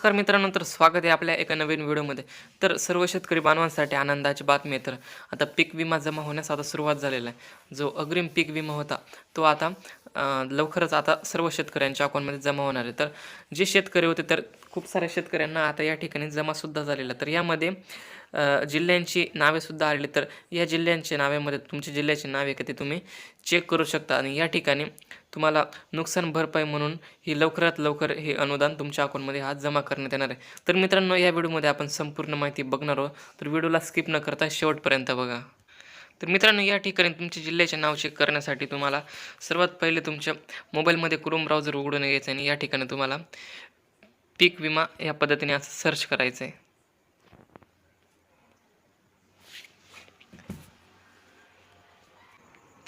नमस्कार मित्रांनो तर स्वागत आहे आपल्या एका नवीन व्हिडिओमध्ये. तर सर्व शेतकरी बांधवांसाठी आनंदाची बातमी आहे. तर आता पीक विमा जमा होण्यास आता सुरुवात झालेला आहे. जो अग्रिम पीक विमा होता तो आता लवकरच आता सर्व शेतकऱ्यांच्या अकाउंटमध्ये जमा होणार आहे. तर जे शेतकरी होते तर खूप साऱ्या शेतकऱ्यांना आता या ठिकाणी जमासुद्धा झालेला तर यामध्ये जिल्ह्यांची नावेसुद्धा आलेली तर या जिल्ह्यांच्या नावेमध्ये तुमच्या जिल्ह्याची नावे का ते तुम्ही चेक करू शकता. आणि या ठिकाणी तुम्हाला नुकसान भरपाई म्हणून ही लवकरात लवकर हे अनुदान तुमच्या अकाउंटमध्ये हात जमा करण्यात येणार आहे. तर मित्रांनो या व्हिडिओमध्ये आपण संपूर्ण माहिती बघणार आहोत. तर व्हिडिओला स्किप न करता शेवटपर्यंत बघा. तर मित्रांनो या ठिकाणी तुमच्या जिल्ह्याचे नाव चेक करण्यासाठी तुम्हाला सर्वात पहिले तुमच्या मोबाईलमध्ये क्रोम ब्राउझर उघडून घ्यायचं आणि या ठिकाणी तुम्हाला पीक विमा या पद्धतीने असं सर्च करायचं आहे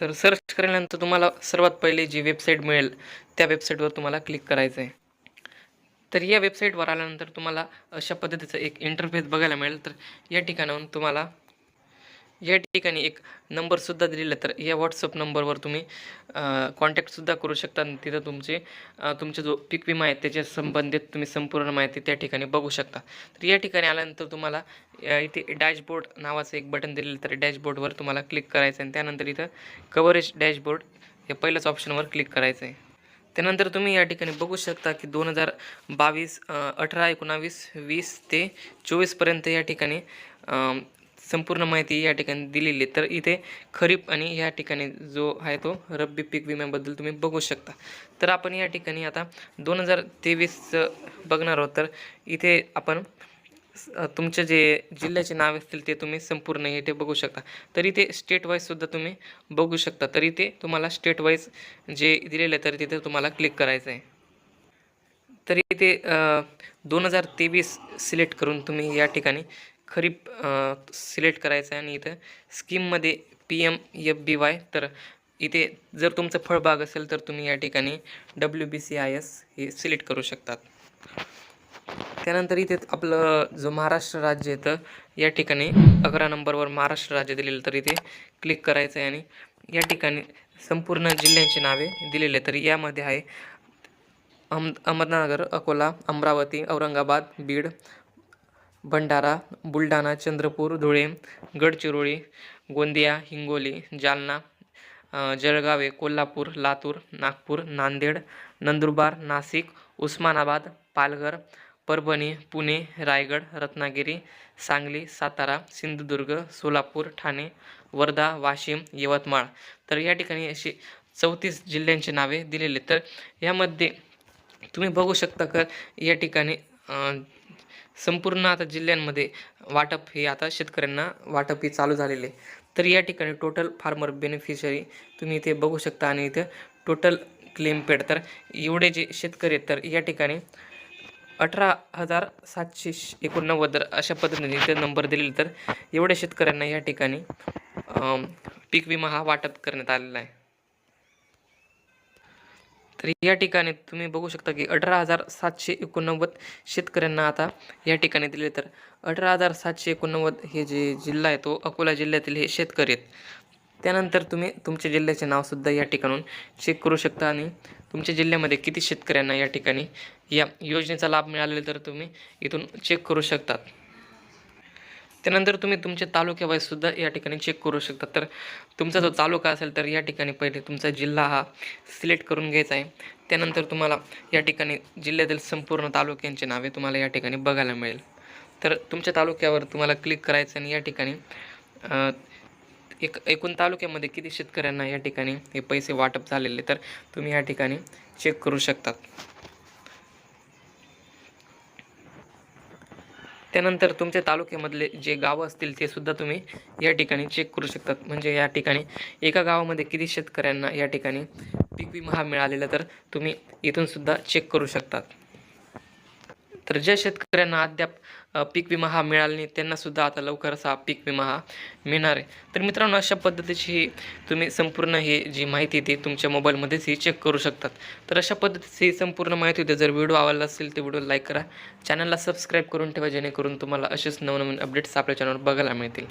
तर सर्च केल्यानंतर तुम्हाला सर्वात पहिले जी वेबसाईट मिळेल त्या वेबसाईटवर तुम्हाला क्लिक करायचं आहे तर या वेबसाईटवर आल्यानंतर तुम्हाला अशा पद्धतीचं एक इंटरफेस बघायला मिळेल. तर या ठिकाणाहून तुम्हाला या ठिकाणी एक नंबरसुद्धा दिलेला तर या व्हॉट्सअप नंबरवर तुम्ही कॉन्टॅक्टसुद्धा करू शकता. तिथं तुमचे तुमचा जो पीक विमा आहे त्याच्या संबंधित तुम्ही संपूर्ण माहिती त्या ठिकाणी बघू शकता. तर या ठिकाणी आल्यानंतर तुम्हाला इथे डॅशबोर्ड नावाचं एक बटन दिलेलं तर डॅशबोर्डवर तुम्हाला क्लिक करायचं आणि त्यानंतर इथं कव्हरेज डॅशबोर्ड या पहिल्याच ऑप्शनवर क्लिक करायचं आहे. त्यानंतर तुम्ही या ठिकाणी बघू शकता की दोन हजार बावीस अठरा एकोणावीस वीस ते चोवीसपर्यंत या ठिकाणी संपूर्ण माहिती या ठिकाणी दिलेली आहे. तर इथे खरीप आणि या ठिकाणी जो आहे तो रब्बी पीक विम्याबद्दल तुम्ही बघू शकता. तर आपण या ठिकाणी आता दोन हजार तेवीसचं बघणार आहोत. तर इथे आपण तुमचे जे जिल्ह्याचे नाव असतील ते तुम्ही संपूर्ण इथे बघू शकता. तर इथे स्टेट वाईजसुद्धा तुम्ही बघू शकता. तर इथे तुम्हाला स्टेट वाईज जे दिलेलं आहे तर तिथे तुम्हाला क्लिक करायचं आहे. तर इथे दोन हजार तेवीस सिलेक्ट करून तुम्ही या ठिकाणी खरीप सिलेक्ट करायचं आहे आणि इथं स्कीममध्ये P M F B Y तर इथे जर तुमचं फळबाग असेल तर तुम्ही या ठिकाणी W B C I S हे सिलेक्ट करू शकतात. त्यानंतर इथे आपलं जो महाराष्ट्र राज्य येतं या ठिकाणी अकरा नंबरवर महाराष्ट्र राज्य दिलेलं तर इथे क्लिक करायचं आहे आणि या ठिकाणी संपूर्ण जिल्ह्यांची नावे दिलेले तर यामध्ये आहे अहम अहमदनगर अकोला अमरावती औरंगाबाद बीड भंडारा बुलढाणा चंद्रपूर धुळे गडचिरोली गोंदिया हिंगोली जालना जळगावे कोल्हापूर लातूर नागपूर नांदेड नंदुरबार नाशिक उस्मानाबाद पालघर परभणी पुणे रायगड रत्नागिरी सांगली सातारा सिंधुदुर्ग सोलापूर ठाणे वर्धा वाशिम यवतमाळ. तर या ठिकाणी अशी चौतीस जिल्ह्यांची नावे दिलेली तर यामध्ये तुम्ही बघू शकता का या ठिकाणी संपूर्ण आता जिल्ह्यांमध्ये वाटप हे आता शेतकऱ्यांना वाटप हे चालू झालेले आहे. तर या ठिकाणी टोटल फार्मर बेनिफिशरी तुम्ही इथे बघू शकता आणि इथे टोटल क्लेम पेड तर एवढे जे शेतकरी आहेत तर या ठिकाणी अठरा हजार सातशे एकोणनव्वद अशा पद्धतीने इथे नंबर दिलेले तर एवढ्या शेतकऱ्यांना या ठिकाणी पीक विमा हा वाटप करण्यात आलेला आहे तर या ठिकाणी तुम्ही बघू शकता की अठरा हजार सातशे एकोणनव्वद शेतकऱ्यांना आता या ठिकाणी दिले. तर अठरा हजार सातशे एकोणनव्वद हे जे जिल्हा आहे तो अकोला जिल्ह्यातील हे शेतकरी आहेत. त्यानंतर तुम्ही तुमच्या जिल्ह्याचे नावसुद्धा या ठिकाणून चेक करू शकता आणि तुमच्या जिल्ह्यामध्ये किती शेतकऱ्यांना या ठिकाणी या योजनेचा लाभ मिळालेला तर तुम्ही इथून चेक करू शकतात. त्यानंतर तुम्ही तुमच्या तालुक्यावाईज सुद्धा या ठिकाणी चेक करू शकता. तर तुमचा जो तालुका असेल तर या ठिकाणी पहिले तुमचा जिल्हा हा सिलेक्ट करून घ्यायचा आहे. त्यानंतर तुम्हाला या ठिकाणी जिल्ह्यातील संपूर्ण तालुक्यांची नावे तुम्हाला या ठिकाणी बघायला मिळेल. तर तुमच्या तालुक्यावर तुम्हाला क्लिक करायचं आणि या ठिकाणी एक एकूण तालुक्यामध्ये किती शेतकऱ्यांना या ठिकाणी हे पैसे वाटप झालेले तर तुम्ही या ठिकाणी चेक करू शकतात त्यानंतर तुमच्या तालुक्यामधले जे गावं असतील ते सुद्धा तुम्ही या ठिकाणी चेक करू शकतात. म्हणजे या ठिकाणी एका गावामध्ये किती शेतकऱ्यांना या ठिकाणी पीक विमा हा मिळालेला तर तुम्ही इथून सुद्धा चेक करू शकतात. तर ज्या शेतकऱ्यांना अद्याप पीक विमा हा मिळाला नाही त्यांनासुद्धा आता लवकरच हा पीक विमा हा मिळणार आहे. तर मित्रांनो अशा पद्धतीची ही तुम्ही संपूर्ण ही जी माहिती ती तुमच्या मोबाईलमध्येच ही चेक करू शकतात. तर अशा पद्धतीची ही संपूर्ण माहिती होती. जर व्हिडिओ आवडला असेल तर व्हिडिओ लाईक करा. चॅनलला सबस्क्राईब करून ठेवा जेणेकरून तुम्हाला असेच नवनवीन अपडेट्स आपल्या चॅनलवर बघायला मिळतील.